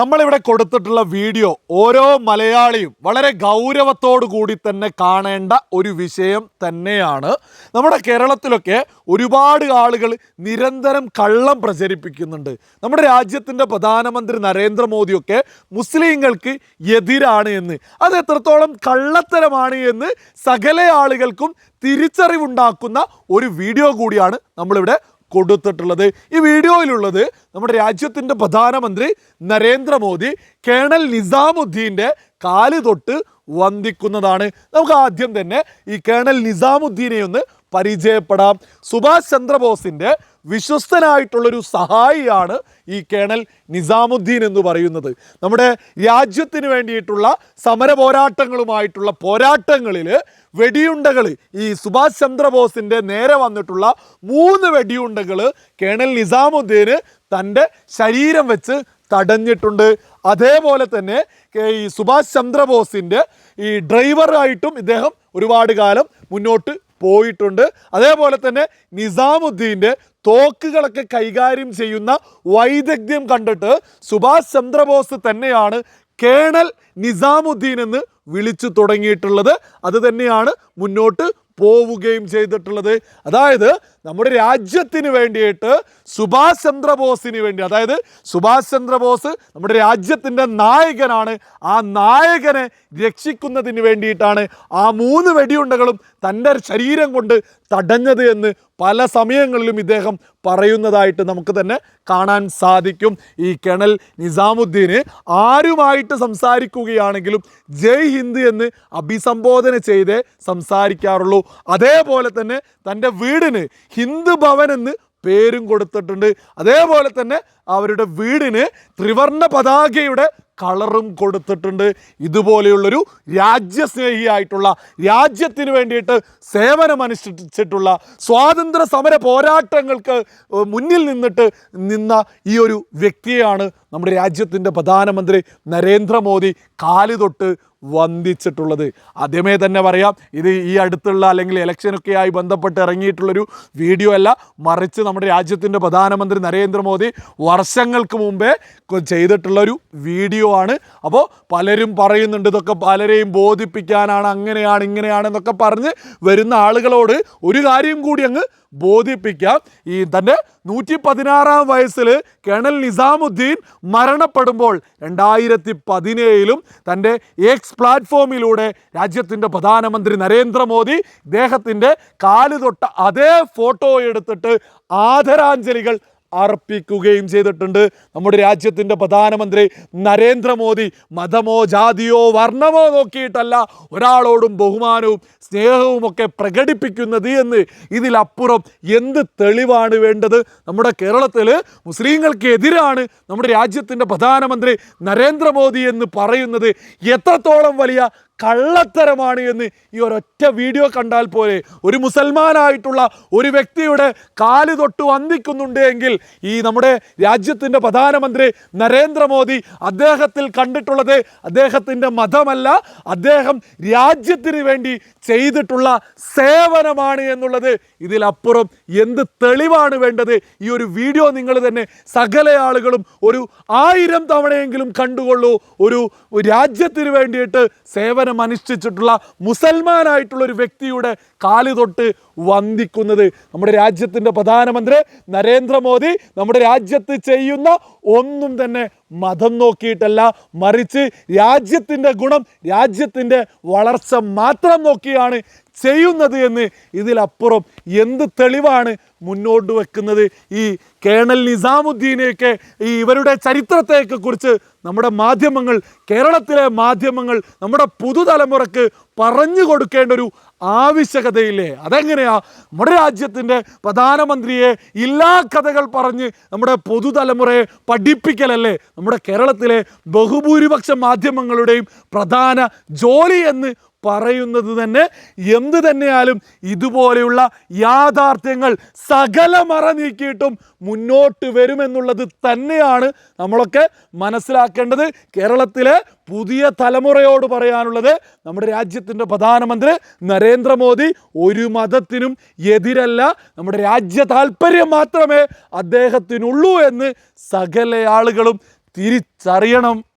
നമ്മളിവിടെ കൊടുത്തിട്ടുള്ള വീഡിയോ ഓരോ മലയാളിയും വളരെ ഗൗരവത്തോടു കൂടി തന്നെ കാണേണ്ട ഒരു വിഷയം തന്നെയാണ്. നമ്മുടെ കേരളത്തിലൊക്കെ ഒരുപാട് ആളുകൾ നിരന്തരം കള്ളം പ്രചരിപ്പിക്കുന്നുണ്ട്. നമ്മുടെ രാജ്യത്തിന്റെ പ്രധാനമന്ത്രി നരേന്ദ്രമോദിയൊക്കെ മുസ്ലിങ്ങൾക്ക് എതിരാണ് എന്ന്. അത് എത്രത്തോളം കള്ളത്തരമാണ് എന്ന് സകല ആളുകൾക്കും തിരിച്ചറിവുണ്ടാക്കുന്ന ഒരു വീഡിയോ കൂടിയാണ് നമ്മളിവിടെ കൊടുത്തിട്ടുള്ളത്. ഈ വീഡിയോയിലുള്ളത് നമ്മുടെ രാജ്യത്തിന്റെ പ്രധാനമന്ത്രി നരേന്ദ്രമോദി കേണൽ നിസാമുദ്ദീന്റെ കാൽ തൊട്ട് വന്ദിക്കുന്നതാണ്. നമുക്ക് ആദ്യം തന്നെ ഈ കേണൽ നിസാമുദ്ദീനെ ഒന്ന് പരിചയപ്പെടാം. സുഭാഷ് ചന്ദ്രബോസിന്റെ വിശ്വസ്തനായിട്ടുള്ളൊരു സഹായിയാണ് ഈ കേണൽ നിസാമുദ്ദീൻ എന്ന് പറയുന്നത്. നമ്മുടെ രാജ്യത്തിന് വേണ്ടിയിട്ടുള്ള സമര പോരാട്ടങ്ങളുമായിട്ടുള്ള പോരാട്ടങ്ങളിൽ വെടിയുണ്ടകൾ ഈ സുഭാഷ് ചന്ദ്രബോസിന്റെ നേരെ വന്നിട്ടുള്ള മൂന്ന് വെടിയുണ്ടകൾ കേണൽ നിസാമുദ്ദീന് തന്റെ ശരീരം വെച്ച് തടഞ്ഞിട്ടുണ്ട്. അതേപോലെ തന്നെ ഈ സുഭാഷ് ചന്ദ്രബോസിന്റെ ഈ ഡ്രൈവറായിട്ടും ഇദ്ദേഹം ഒരുപാട് കാലം മുന്നോട്ട് പോയിട്ടുണ്ട്. അതേപോലെ തന്നെ നിസാമുദ്ദീന്റെ തോക്കുകളൊക്കെ കൈകാര്യം ചെയ്യുന്ന വൈദഗ്ധ്യം കണ്ടിട്ട് സുഭാഷ് ചന്ദ്രബോസ് തന്നെയാണ് കേണൽ നിസാമുദ്ദീൻ എന്ന് വിളിച്ചു തുടങ്ങിയിട്ടുള്ളത്. അത് തന്നെയാണ് മുന്നോട്ട് പോവുകയും ചെയ്തിട്ടുള്ളത്. അതായത് നമ്മുടെ രാജ്യത്തിന് വേണ്ടിയിട്ട് സുഭാഷ് ചന്ദ്രബോസിന് വേണ്ടി അതായത് സുഭാഷ് ചന്ദ്രബോസ് നമ്മുടെ രാജ്യത്തിന്റെ നായകനാണ്. ആ നായകനെ രക്ഷിക്കുന്നതിന് വേണ്ടിയിട്ടാണ് ആ മൂന്ന് വെടിയുണ്ടകളും തന്റെ ശരീരം കൊണ്ട് തടഞ്ഞത് എന്ന് പല സമയങ്ങളിലും ഇദ്ദേഹം പറയുന്നതായിട്ട് നമുക്ക് തന്നെ കാണാൻ സാധിക്കും. ഈ കേണൽ നിസാമുദ്ദീന് ആരുമായിട്ട് സംസാരിക്കുകയാണെങ്കിലും ജയ് ഹിന്ദ് എന്ന് അഭിസംബോധന ചെയ്തേ സംസാരിക്കാറുള്ളൂ. അതേപോലെ തന്നെ തന്റെ വീടിന് ഹിന്ദു ഭവൻ എന്ന് പേരും കൊടുത്തിട്ടുണ്ട്. അതേപോലെ തന്നെ അവരുടെ വീടിന് ത്രിവർണ പതാകയുടെ കളറും കൊടുത്തിട്ടുണ്ട്. ഇതുപോലെയുള്ളൊരു രാജ്യസ്നേഹിയായിട്ടുള്ള രാജ്യത്തിന് വേണ്ടിയിട്ട് സേവനമനുഷ്ഠിച്ചിട്ടുള്ള സ്വാതന്ത്ര്യ സമര പോരാട്ടങ്ങൾക്ക് മുന്നിൽ നിന്നിട്ട് നിന്ന ഈ ഒരു വ്യക്തിയാണ് നമ്മുടെ രാജ്യത്തിന്റെ പ്രധാനമന്ത്രി നരേന്ദ്രമോദി. കാൽ തൊട്ട് വന്ദിച്ചിട്ടുള്ളത്. ആദ്യമേ തന്നെ പറയാം ഇത് ഈ അടുത്തുള്ള അല്ലെങ്കിൽ ഇലക്ഷനൊക്കെ ആയി ബന്ധപ്പെട്ട് ഇറങ്ങിയിട്ടുള്ളൊരു വീഡിയോ അല്ല. മറിച്ച് നമ്മുടെ രാജ്യത്തിന്റെ പ്രധാനമന്ത്രി നരേന്ദ്രമോദി വർഷങ്ങൾക്ക് മുമ്പേ ചെയ്തിട്ടുള്ളൊരു വീഡിയോ ആണ്. അപ്പോൾ പലരും പറയുന്നുണ്ട് ഇതൊക്കെ പലരെയും ബോധിപ്പിക്കാനാണ് അങ്ങനെയാണ് ഇങ്ങനെയാണെന്നൊക്കെ പറഞ്ഞ് വരുന്ന ആളുകളോട് ഒരു കാര്യം കൂടി അങ്ങ് ബോധിപ്പിക്കാം. ഈ തന്റെ നൂറ്റി പതിനാറാം വയസ്സിൽ കേണൽ നിസാമുദ്ദീൻ മരണപ്പെടുമ്പോൾ രണ്ടായിരത്തി പതിനേഴിലും തന്റെ എക്സ് പ്ലാറ്റ്ഫോമിലൂടെ രാജ്യത്തിന്റെ പ്രധാനമന്ത്രി നരേന്ദ്രമോദി ഇദ്ദേഹത്തിന്റെ കാൽ തൊട്ട അതേ ഫോട്ടോ എടുത്തിട്ട് ആദരാഞ്ജലികൾ അർപ്പിക്കുകയും ചെയ്തിട്ടുണ്ട്. നമ്മുടെ രാജ്യത്തിന്റെ പ്രധാനമന്ത്രി നരേന്ദ്രമോദി മതമോ ജാതിയോ വർണമോ നോക്കിയിട്ടല്ല ഒരാളോടും ബഹുമാനവും സ്നേഹവും ഒക്കെ പ്രകടിപ്പിക്കുന്നത് എന്ന് ഇതിലപ്പുറം എന്ത് തെളിവാണ് വേണ്ടത്? നമ്മുടെ കേരളത്തിൽ മുസ്ലിങ്ങൾക്ക് എതിരാണ് നമ്മുടെ രാജ്യത്തിന്റെ പ്രധാനമന്ത്രി നരേന്ദ്രമോദി എന്ന് പറയുന്നത്. എത്രത്തോളം വലിയ കള്ളത്തരമാണ് എന്ന് ഈ ഒരൊറ്റ വീഡിയോ കണ്ടാൽ പോലെ ഒരു മുസൽമാനായിട്ടുള്ള ഒരു വ്യക്തിയുടെ കാൽ തൊട്ട് വന്ദിക്കുന്നുണ്ട് എങ്കിൽ ഈ നമ്മുടെ രാജ്യത്തിന്റെ പ്രധാനമന്ത്രി നരേന്ദ്രമോദി അദ്ദേഹത്തിൽ കണ്ടിട്ടുള്ളത് അദ്ദേഹത്തിന്റെ മതമല്ല അദ്ദേഹം രാജ്യത്തിന് വേണ്ടി ചെയ്തിട്ടുള്ള സേവനമാണ് എന്നുള്ളത് ഇതിലപ്പുറം എന്ത് തെളിവാണ് വേണ്ടത്? ഈ ഒരു വീഡിയോ നിങ്ങൾ തന്നെ സകല ആളുകളും ഒരു ആയിരം തവണയെങ്കിലും കണ്ടുകൊള്ളൂ. ഒരു രാജ്യത്തിന് വേണ്ടിയിട്ട് സേവനം അനുഷ്ഠിച്ചിട്ടുള്ള മുസൽമാനായിട്ടുള്ള ഒരു വ്യക്തിയുടെ കാൽ തൊട്ട് വന്ദിക്കുന്നത് നമ്മുടെ രാജ്യത്തിന്റെ പ്രധാനമന്ത്രി നരേന്ദ്രമോദി. നമ്മുടെ രാജ്യത്ത് ചെയ്യുന്ന ഒന്നും തന്നെ മതം നോക്കിയിട്ടല്ല മറിച്ച് രാജ്യത്തിന്റെ ഗുണം രാജ്യത്തിന്റെ വളർച്ച മാത്രം നോക്കിയാണ് ചെയ്യുന്നത് എന്ന് ഇതിലപ്പുറം എന്ത് തെളിവാണ് മുന്നോട്ട് വെക്കുന്നത്? ഈ കേണൽ നിസാമുദ്ദീനെയൊക്കെ ഈ ഇവരുടെ ചരിത്രത്തെയൊക്കെ കുറിച്ച് നമ്മുടെ മാധ്യമങ്ങൾ കേരളത്തിലെ മാധ്യമങ്ങൾ നമ്മുടെ പുതുതലമുറക്ക് പറഞ്ഞു കൊടുക്കേണ്ട ഒരു ആവശ്യകതയില്ലേ? അതെങ്ങനെയാ? നമ്മുടെ രാജ്യത്തിന്റെ പ്രധാനമന്ത്രിയെ എല്ലാ കഥകൾ പറഞ്ഞ് നമ്മുടെ പൊതുതലമുറയെ പഠിപ്പിക്കലല്ലേ? നമ്മുടെ കേരളത്തിലെ ബഹുഭൂരിപക്ഷ മാധ്യമങ്ങളുടെയും പ്രധാന ജോലി എന്ന് പറയുന്നത് തന്നെ എന്ത് തന്നെയാലും ഇതുപോലെയുള്ള യാഥാർത്ഥ്യങ്ങൾ സകല മറ നീക്കിയിട്ടും മുന്നോട്ട് വരുമെന്നുള്ളത് തന്നെയാണ് നമ്മളൊക്കെ മനസ്സിലാക്കേണ്ടത്. കേരളത്തിലെ പുതിയ തലമുറയോട് പറയാനുള്ളത് നമ്മുടെ രാജ്യത്തിന്റെ പ്രധാനമന്ത്രി നരേന്ദ്രമോദി ഒരു മതത്തിനും എതിരല്ല. നമ്മുടെ രാജ്യ താല്പര്യം മാത്രമേ അദ്ദേഹത്തിനുള്ളൂ എന്ന് സകല ആളുകളും തിരിച്ചറിയണം.